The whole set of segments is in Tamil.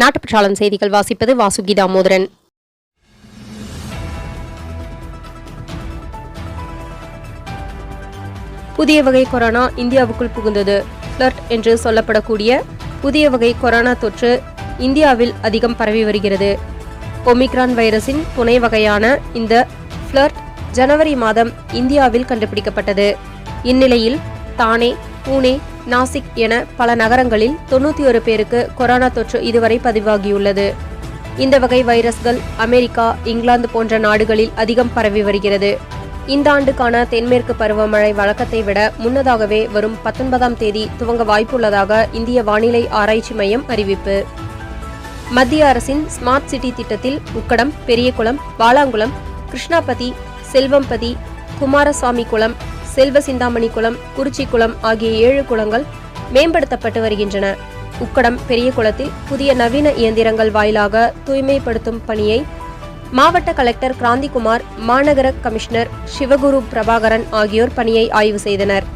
நாட்டுப்பற்றாளன் செய்திகள் வாசிப்பது வாசுகி தாமோதரன் புதிய வகை கொரோனா இந்தியாவுக்குள் புகுந்தது. ஃப்ளர்ட் என்று சொல்லப்படக்கூடிய புதிய வகை கொரோனா தொற்று இந்தியாவில் அதிகம் பரவி வருகிறது. ஒமிக்ரான் வைரஸின் துணை வகையான இந்த ஃப்ளர்ட் ஜனவரி மாதம் இந்தியாவில் கண்டுபிடிக்கப்பட்டது. இந்நிலையில் தானே பூனே நாசிக் என பல நகரங்களில் தொண்ணூற்றி ஒரு பேருக்கு கொரோனா தொற்று இதுவரை பதிவாகியுள்ளது. இந்த வகை வைரஸ்கள் அமெரிக்கா இங்கிலாந்து போன்ற நாடுகளில் அதிகம் பரவி வருகிறது. இந்த ஆண்டுக்கான தென்மேற்கு பருவமழை வழக்கத்தை விட முன்னதாகவே வரும் பத்தொன்பதாம் தேதி துவங்க வாய்ப்புள்ளதாக இந்திய வானிலை ஆராய்ச்சி மையம் அறிவிப்பு. மத்திய அரசின் ஸ்மார்ட் சிட்டி திட்டத்தில் உக்கடம் பெரியகுளம் பாலாங்குளம் கிருஷ்ணாபதி செல்வம்பதி குமாரசாமி குளம் செல்வ சிந்தாமணி குளம் குறிச்சி குளம் ஆகிய ஏழு குளங்கள் மேம்படுத்தப்பட்டு வருகின்றன. உக்கடம் பெரிய குளத்தில் புதிய நவீன இயந்திரங்கள் வாயிலாக தூய்மைப்படுத்தும் பணியை மாவட்ட கலெக்டர் கிராந்திகுமார் மாநகர கமிஷனர் சிவகுரு பிரபாகரன் ஆகியோர் பணியை ஆய்வு செய்தனர்.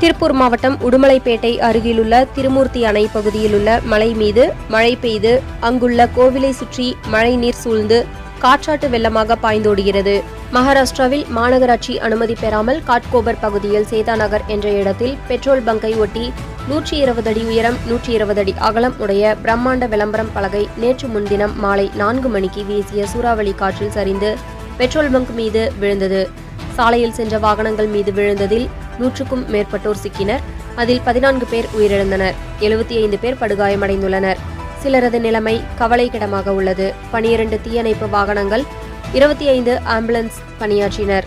திருப்பூர் மாவட்டம் உடுமலைப்பேட்டை அருகிலுள்ள திருமூர்த்தி அணை பகுதியிலுள்ள மலை மீது மழை பெய்து அங்குள்ள கோவிலை சுற்றி மழை நீர் சூழ்ந்து காற்றாட்டு வெள்ளமாக பாய்ந்தோடுகிறது. மகாராஷ்டிராவில் மாநகராட்சி அனுமதி பெறாமல் காட்கோபர் பகுதியில் சேதாநகர் என்ற இடத்தில் பெட்ரோல் பங்கை ஒட்டி நூற்றி இருபது அடி உயரம் நூற்றி இருபது அடி அகலம் உடைய பிரம்மாண்ட விளம்பரம் பலகை நேற்று முன்தினம் மாலை நான்கு மணிக்கு வீசிய சூறாவளி காற்றில் சரிந்து பெட்ரோல் பங்க் மீது விழுந்தது. சாலையில் சென்ற வாகனங்கள் மீது விழுந்ததில் நூற்றுக்கும் மேற்பட்டோர் சிக்கினர். அதில் பதினான்கு பேர் உயிரிழந்தனர். எழுபத்தி ஐந்து பேர் படுகாயமடைந்துள்ளனர். சிலரது நிலைமை கவலைக்கிடமாக உள்ளது. பனிரண்டு தீயணைப்பு வாகனங்கள் இருபத்தி ஐந்து ஆம்புலன்ஸ் பணியாற்றினர்.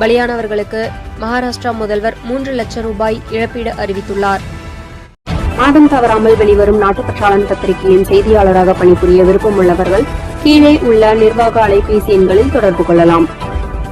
பலியானவர்களுக்கு மகாராஷ்டிரா முதல்வர் மூன்று லட்சம் ரூபாய் இழப்பீடு அறிவித்துள்ளார். மாதம் தவறாமல் வெளிவரும் நாட்டுப்பற்றாளன் பத்திரிகையின் செய்தியாளராக பணிபுரிய விருப்பம் உள்ளவர்கள் கீழே உள்ள நிர்வாக அலைபேசி எண்களில் தொடர்பு கொள்ளலாம்.